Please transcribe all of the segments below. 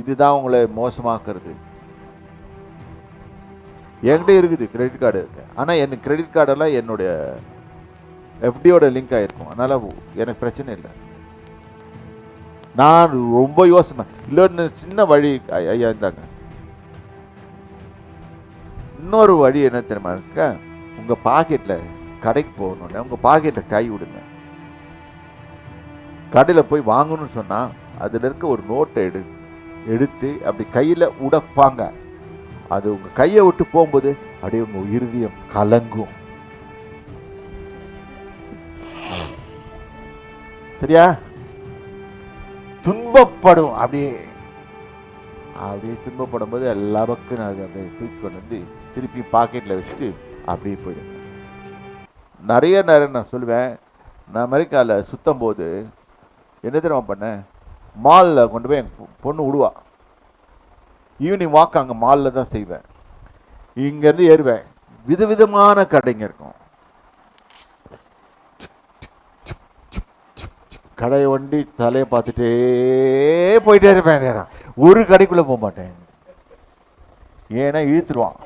இதுதான் உங்களை மோசமாக்குறது. என்கிட்ட இருக்குது கிரெடிட் கார்டு இருக்கு. ஆனால் எனக்கு கிரெடிட் கார்டெல்லாம் என்னுடைய எஃப்டியோட லிங்க் ஆகிருக்கும் அதனால் எனக்கு பிரச்சனை இல்லை. நான் ரொம்ப யோசனை. இல்லைன்னு சின்ன வழி ஐயா இருந்தாங்க இன்னொரு வழி என்ன தெரியுமா இருக்க? உங்கள் பாக்கெட்டில் கடைக்கு போகணுன்னு உங்கள் பாக்கெட்டில் கை விடுங்க. கடையில் போய் வாங்கணும்னு சொன்னால் அதில் இருக்க ஒரு நோட்டை எடு. எடுத்து அப்படி கையில் உடப்பாங்க. அது உங்கள் கையை விட்டு போகும்போது அப்படியே உங்கள் இருதயம் கலங்கும். சரியா? துன்பப்படும். அப்படியே அப்படியே துன்பப்படும் போது எல்லா பக்கம் அது அப்படியே தூக்கி கொண்டு வந்து திருப்பி பாக்கெட்டில் வச்சுட்டு அப்படியே போயிடும். நிறைய நேரம் நான் சொல்லுவேன். நான் அமெரிக்காவில் சுத்தம் போது என்ன தெரியுமா பண்ணேன்? மாலில் கொண்டு போய் என் பொண்ணு விடுவா ஈவினிங் வாக் அங்கே மாலில் தான் செய்வேன். இங்கேருந்து ஏறுவேன். விதவிதமான கடைங்க இருக்கும். கடை வண்டி தலையை பார்த்துட்டே போயிட்டே இருப்பேன் நேரம் ஒரு கடைக்குள்ளே போக மாட்டேன். ஏன்னா இழுத்துருவான்.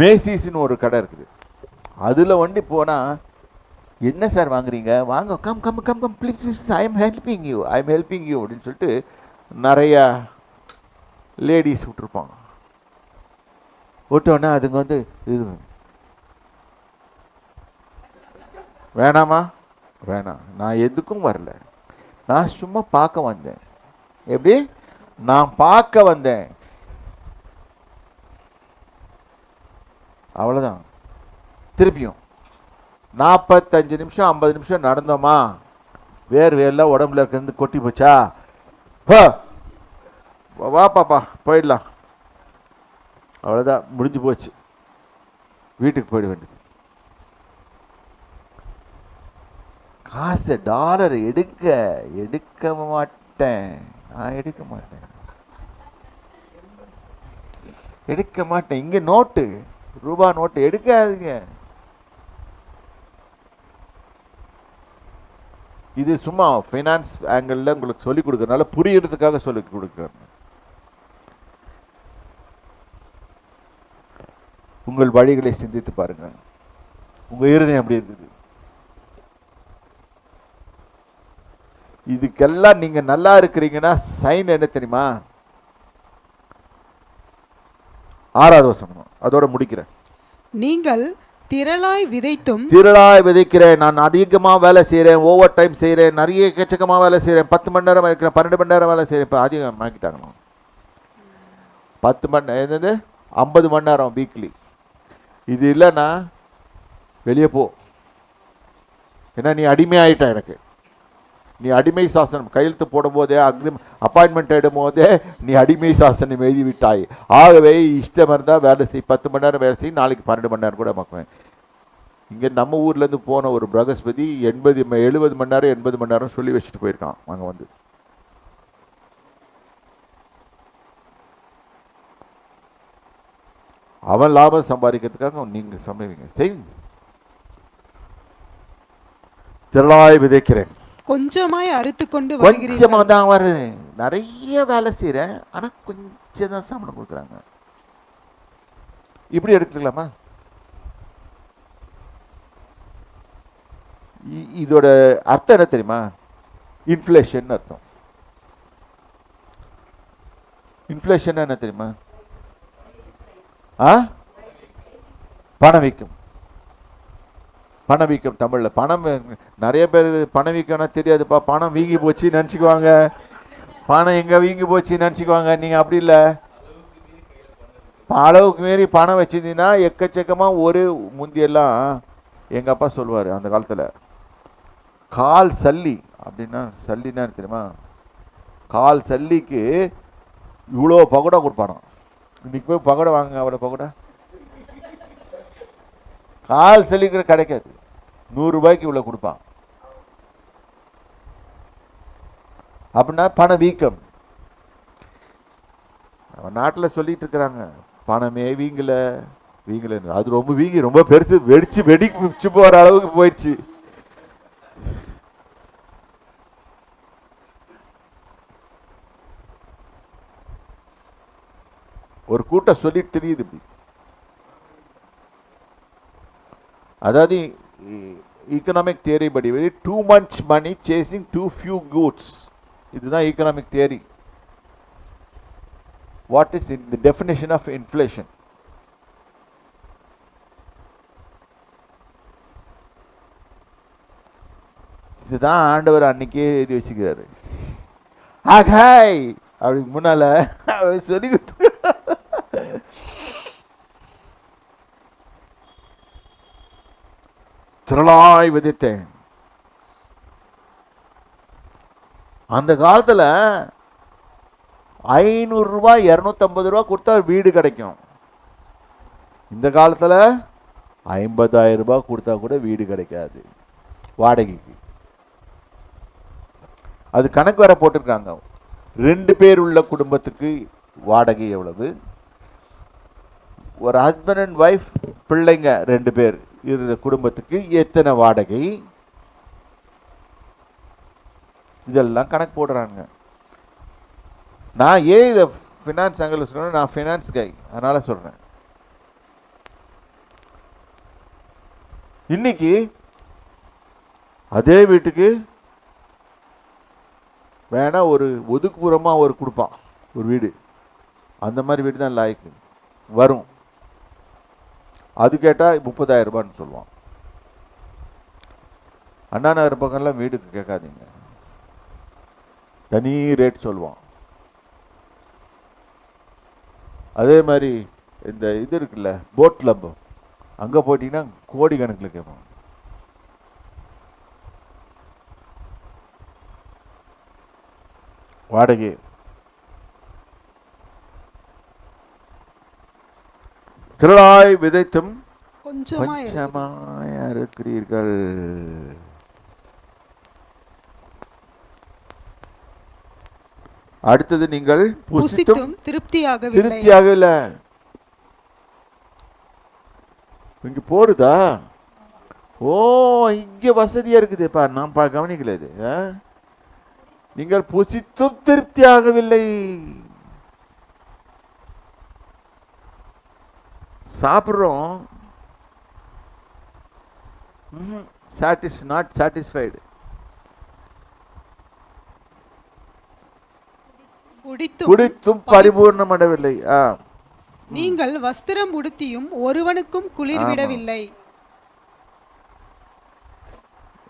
மேசிஸ்னு ஒரு கடை இருக்குது. அதில் வண்டி போனால் என்ன சார் வாங்குறீங்க? வாங்க come come come come please I am helping you I am helping you அப்படின்னு சொல்லிட்டு நிறையா லேடிஸ் விட்ருப்பாங்க விட்டோன்னே அதுங்க வந்து இது வேணாமா? வேணாம். நான் எதுக்கும் வரல. நான் சும்மா பார்க்க வந்தேன். எப்படி? நான் பார்க்க வந்தேன். அவ்வளோதான் திருப்பியும். நாற்பத்தஞ்சு நிமிஷம் ஐம்பது நிமிஷம் நடந்தோமா? வேர் வேர்லாம் உடம்புல இருக்கிறது கொட்டி போச்சா? வா பாப்பா போயிடலாம். அவ்வளோதான் முடிஞ்சு போச்சு. வீட்டுக்கு போயிட வேண்டியது. காசு டாலர் எடுக்க எடுக்க மாட்டேன். நான் எடுக்க மாட்டேன். எடுக்க மாட்டேன். இங்கே நோட்டு ரூபா நோட்டு எடுக்காதீங்க. இது சும்மா ஃபைனான்ஸ் ஆங்கிளில் உங்களுக்கு சொல்லிக் கொடுக்கறனால புரியறதுக்காக சொல்லிக் கொடுக்குறேன். உங்கள் வழிகளை சிந்தித்து பாருங்க உங்க இருதயம் எப்படி இருக்குது? இதுக்கெல்லாம் நீங்க நல்லா இருக்கிறீங்கன்னா சைன் என்ன தெரியுமா? ஆறாவது வசனம். அதோட முடிக்கிறேன். நீங்கள் திரளாய் விதைத்தும் திரளாய் விதைக்கிறேன். நான் அதிகமாக வேலை செய்கிறேன். ஓவர் டைம் செய்கிறேன். நிறைய எக்கச்சக்கமாக வேலை செய்கிறேன். பத்து மணி நேரம் இருக்கிறேன். பன்னெண்டு மணி நேரம் வேலை செய்கிறேன். இப்போ அதிகம் ஆக்கிட்டாங்க பத்து மணி என்னது? ஐம்பது மணி நேரம் வீக்லி இது இல்லைன்னா வெளியே போ. ஏன்னா நீ அடிமையாயிட்ட எனக்கு. நீ அடிமை சாசனம் கையெழுத்து போடும்போதே அக்ரி அப்பாயின்மெண்ட் எடுக்கும் போதே நீ அடிமை சாசனம் எழுதி விட்டாய் ஆகவே இஷ்டம் இருந்தால் வேலை செய் பத்து மணி நேரம் வேலை செய் நாளைக்கு பன்னெண்டு மணி நேரம் கூட பார்க்குவேன் இங்கே நம்ம ஊர்லேருந்து போன ஒரு பிரகஸ்பதி எண்பது எழுபது மணி நேரம் எண்பது மணி நேரம் சொல்லி வச்சுட்டு போயிருக்கான் அங்கே வந்து. அவன் லாபம் சம்பாதிக்கிறதுக்காக நீங்கள் சம்பாதிங்க செய்யுங்க திரளாய் விதைக்கிறேன். கொஞ்சமாய் அறுத்துக்கொண்டு கொஞ்சமாக தான் வருது நிறைய வேலை செய்கிறேன் ஆனால் கொஞ்சம் தான் சம்பளம் கொடுக்குறாங்க. இப்படி எடுத்துக்கலாமா? இதோட அர்த்தம் என்ன தெரியுமா? இன்ஃப்ளேஷன் அர்த்தம். இன்ஃப்ளேஷன் என்ன தெரியுமா? ஆ? பணவீக்கம் பணவீக்கம் தமிழில். பணம் நிறைய பேர் பணவீக்கம்னா தெரியாதுப்பா. பணம் வீங்கி போச்சு நினச்சிக்குவாங்க. பணம் எங்கே வீங்கி போச்சு நினச்சிக்குவாங்க. நீங்கள் அப்படி இல்லை. அளவுக்கு மீறி பணம் வச்சிருந்தீங்கன்னா எக்கச்சக்கமாக ஒரு முந்தியெல்லாம் எங்கள் அப்பா சொல்லுவார் அந்த காலத்தில். கால் சல்லி அப்படின்னா சல்லின்னா தெரியுமா? கால் சல்லிக்கு இவ்வளோ பகோடா கொடுப்பானோ இன்றைக்கி போய் பகோடா வாங்க அவ்வளோ பகோடா. கால் சலிக்கிற கிடைக்காது. நூறுரூபாய்க்கு இவ்வளோ கொடுப்பான். அப்படின்னா பண வீக்கம். நம்ம நாட்டில் சொல்லிட்டு இருக்கிறாங்க. பணமே வீங்கலை. வீங்கலைன்னு அது ரொம்ப வீங்கி ரொம்ப பெருசு. வெடிச்சு வெடிச்சு போகிற அளவுக்கு போயிடுச்சு. ஒரு கூட்டம் சொல்லிட்டு தெரியுது இப்படி. அதாவது ஈக்கனாமிக் தியரி படி too much money chasing too few goods இதுதான் economic theory what is in the definition of inflation இதுதான் ஆண்டவர் அன்னைக்கே எழுதி வச்சுக்கிறாரு. ஆகாய்! அப்படி முன்னால அவர் சொல்லி கொடுத்து திரளாய் விதைத்தேன். அந்த காலத்தில் ஐநூறுரூவா இரநூத்தம்பது ரூபா கொடுத்தா வீடு கிடைக்கும். இந்த காலத்தில் ஐம்பதாயிரம் ரூபாய் கொடுத்தா கூட வீடு கிடைக்காது. வாடகைக்கு. அது கணக்கு வேற போட்டிருக்காங்க. ரெண்டு பேர் உள்ள குடும்பத்துக்கு வாடகை எவ்வளவு? ஒரு ஹஸ்பண்ட் அண்ட் ஒய்ஃப் பிள்ளைங்க ரெண்டு பேர். இருந்த குடும்பத்துக்கு எத்தனை வாடகை? இதெல்லாம் கணக்கு போடுறாங்க நான் ஏன் இதை ஃபினான்ஸ் ஆங்கிள் சொல்றேன் நான் ஃபினான்ஸ் கை அதனால் சொல்கிறேன் இன்னைக்கு அதே வீட்டுக்கு வேணா ஒரு ஒதுக்குப்புறமாக ஒரு கொடுப்பான் ஒரு வீடு. அந்த மாதிரி வீடு தான் லாய்க்கு. வரும். அது கேட்டால் முப்பதாயிரம் ரூபான்னு சொல்லுவான். அண்ணா நகர் பக்கம்லாம் வீடுக்கு கேட்காதீங்க. தனி ரேட் சொல்லுவான். அதே மாதிரி இந்த இது இருக்குல்ல போட் கிளப் அங்கே போயிட்டீங்கன்னா கோடி கணக்கில் கேட்பான் வாடகை. திரளாய் விதைத்தும் கொஞ்சமாய் இருக்கு. கொஞ்சமாய் இருக்கிறீர்கள் அடுத்தது நீங்கள் புசித்தும் திருப்தியாகவில்லை. திருப்தியாக இல்ல இங்க போடுதா ஓ இங்க வசதியா இருக்குதுப்பா நான் பா கவனிக்கல இது? நீங்கள் புசித்தும் திருப்தியாகவில்லை. சாப்பிட்றோம். சாட்டிஸ் நாட் சாட்டிஸ்ஃபைடு குடித்தும் பரிபூர்ணமடையவில்லை. ஆ. நீங்கள் வஸ்திரம் உடுத்தியும் ஒருவனுக்கும் குளிர். விடவில்லை.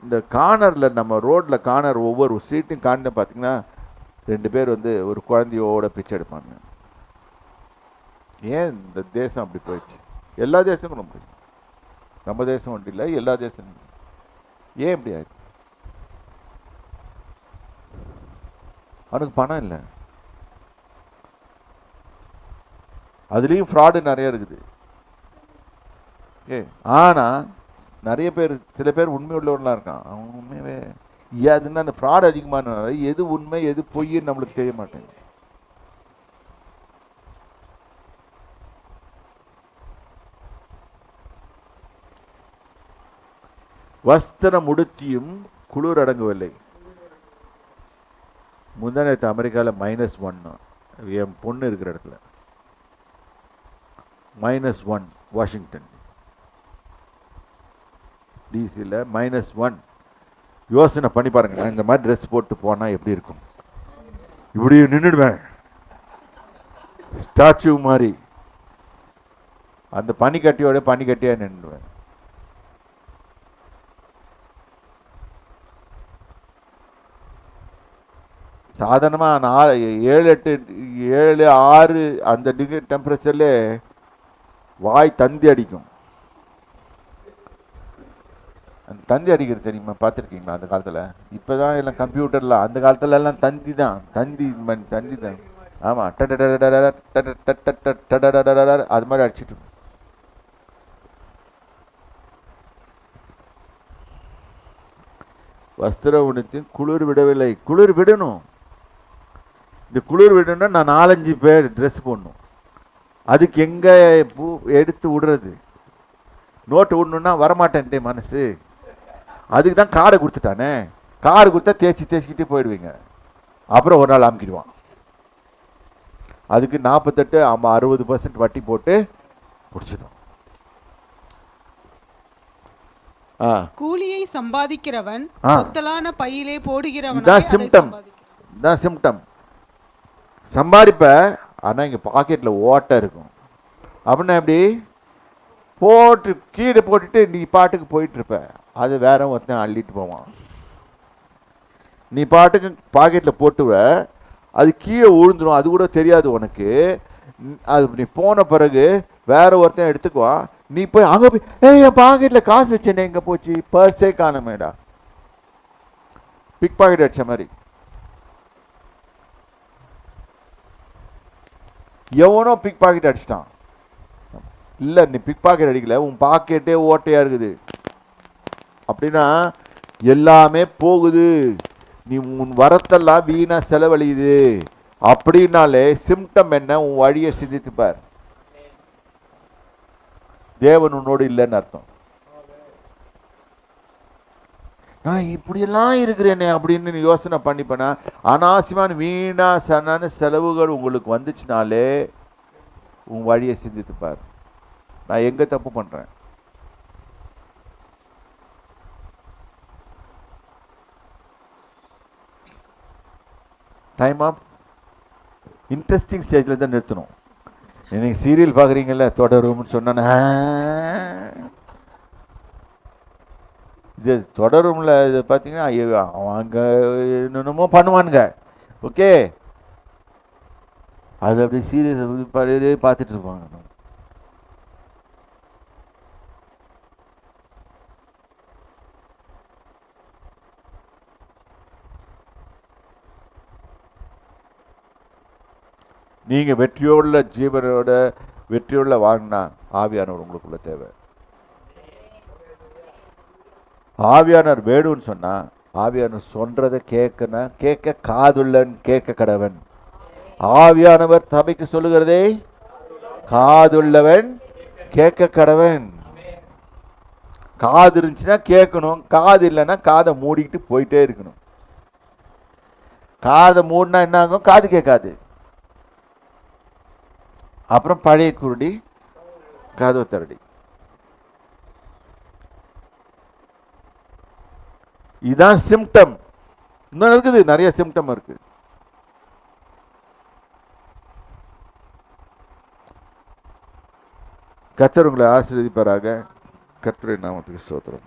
இந்த கார்னரில் நம்ம ரோட்டில் கார்னர் ஒவ்வொரு ஸ்ட்ரீட்டும் கார்னர் பார்த்தீங்கன்னா ரெண்டு பேர் வந்து ஒரு குழந்தையோட பிச்சை எடுப்பாங்க. ஏன் இந்த தேசம் அப்படி போயிடுச்சு? எல்லா தேசங்களும் அப்படி. நம்ம தேசம் ஒன்றும் இல்லை எல்லா தேசமும் ஏன் இப்படி ஆயிடுச்சு? அவனுக்கு பணம் இல்லை. அதுலேயும் ஃப்ராடு நிறைய இருக்குது. ஏ ஆனால் நிறைய பேர் சில பேர் உண்மை உள்ளவர்களாக இருக்கான். அவன் உண்மையவே அதுன்னா அந்த ஃப்ராடு அதிகமானனால எது உண்மை எது பொய்ன்னு நம்மளுக்கு தெரிய மாட்டேங்குது. வஸ்திரம் உடுத்தியும் குளிர் அடங்கவில்லை முந்தானத்து அமெரிக்காவில் மைனஸ் ஒன்னு என் பொண்ணு இருக்கிற இடத்துல. மைனஸ் ஒன் வாஷிங்டன் டிசியில் மைனஸ் ஒன் யோசனை பண்ணி பாருங்க. நான் இந்த மாதிரி ட்ரெஸ் போட்டு போனால் எப்படி இருக்கும்? இப்படி நின்றுடுவேன் ஸ்டாச்சு மாதிரி. அந்த பனிக்கட்டியோட பனிக்கட்டியாக நின்றுடுவேன் சாதாரணமாக நான் ஏழு எட்டு ஏழு ஆறு அந்த டிகிரி டெம்பரேச்சரில் வாய் தந்தி அடிக்கும் அந்த தந்தி அடிக்கிறது தெரியுமா பார்த்துருக்கீங்களா அந்த காலத்தில் இப்போ தான் எல்லாம் கம்ப்யூட்டரில் அந்த காலத்துல எல்லாம் தந்தி தான் தந்தி மண் தந்தி தான் ஆமாம் அது மாதிரி அடிச்சிட்டு இருக்கும். வஸ்திர உணத்து குளிர் விடவில்லை குளிர் விடணும் இந்த குளிர் விடணும்னா நான் நாலஞ்சு பேர் ட்ரெஸ் போடணும். அதுக்கு எங்கே பூ எடுத்து விடுறது? நோட்டு விடணுன்னா வரமாட்டேன்ட்டே மனசு. அதுக்கு தான் காடை கொடுத்துட்டானே. காடு கொடுத்தா தேய்ச்சி தேய்ச்சிக்கிட்டே போயிடுவீங்க. அப்புறம் ஒரு நாள் அமுக்கிடுவான் அதுக்கு நாற்பத்தெட்டு ஆமாம் அறுபது பர்சன்ட் வட்டி போட்டு பிடிச்சிடும் ஆ. கூலியை சம்பாதிக்கிறவன் பையிலே போடுகிறவன் இதான் சிம்டம் இதான் சிம்டம் சம்பாதிப்ப ஆனால் இங்கே பாக்கெட்டில் ஓட்டை இருக்கும். அப்படின்னா எப்படி? போட்டு கீழே போட்டுட்டு நீ பாட்டுக்கு போயிட்டுருப்ப. அது வேற ஒருத்தன் அள்ளிட்டு போவான். நீ பாட்டுக்கு பாக்கெட்டில் போட்டுவ அது கீழே விழுந்துரும் அது கூட தெரியாது உனக்கு. அது நீ போன பிறகு வேற ஒருத்தன் எடுத்துக்குவான். நீ போய் அங்கே போய் ஏ என் பாக்கெட்டில் காசு வச்சேனே எங்கே போச்சு? பர்ஸே காணுமேடா. பிக் பாக்கெட் அடிச்ச மாதிரி. எவனோ பிக் பாக்கெட் அடிச்சிட்டான். இல்லை நீ பிக் பாக்கெட் அடிக்கல உன் பாக்கெட்டே ஓட்டையாக இருக்குது. அப்படின்னா எல்லாமே போகுது. நீ உன் வரத்தெல்லாம் வீணாக செலவழியுது. அப்படின்னாலே சிம்டம் என்ன? உன் வழியை சிந்தித்துப்பார். தேவன் உன்னோடு இல்லைன்னு அர்த்தம். நான் இப்படியெல்லாம் இருக்கிறேனே அப்படின்னு யோசனை பண்ணிப்பேனா? அனாவசியமான வீணா சனான செலவுகள் உங்களுக்கு வந்துச்சுனாலே உன் வழியை சிந்தித்து பார் நான் எங்கே தப்பு பண்ணுறேன் டைம் ஆஃப் இன்ட்ரெஸ்டிங் ஸ்டேஜில் தான் நிறுத்தணும். நீங்கள் சீரியல் பார்க்குறீங்கள தொடரும்னு சொன்னா இது தொடரும்ல இது பார்த்தீங்கன்னா அவங்க அங்கே என்னென்னமோ பண்ணுவானுங்க. ஓகே? அது அப்படி சீரியஸ் பார்த்துட்டு இருப்பாங்க. நீங்கள் வெற்றியோட ஜீவனோட வெற்றியோட வாங்கினா ஆவியானவர் உங்களுக்குள்ள தேவை. ஆவியானவர் வேணும்னு சொன்னால் ஆவியானவர் சொல்கிறதை கேட்கணும் கேட்க காதுள்ளன் கேட்க கடவன். ஆவியானவர் சபைக்கு சொல்லுகிறதே காதுள்ளவன் கேட்க கடவன். காது இருந்துச்சுன்னா கேட்கணும் காது இல்லைன்னா காதை மூடிக்கிட்டு போயிட்டே இருக்கணும். காதை மூடினா என்ன ஆகும் காது கேட்காது. அப்புறம் பழைய குருடி கதவு தரடி இதான் சிம்டம் இன்னும் இருக்குது நிறைய சிம்டம் இருக்கு. கத்தர் உங்களை ஆசீர்வதிப்பாராக. கத்தரை நாமத்துக்கு ஸ்தோத்திரம்.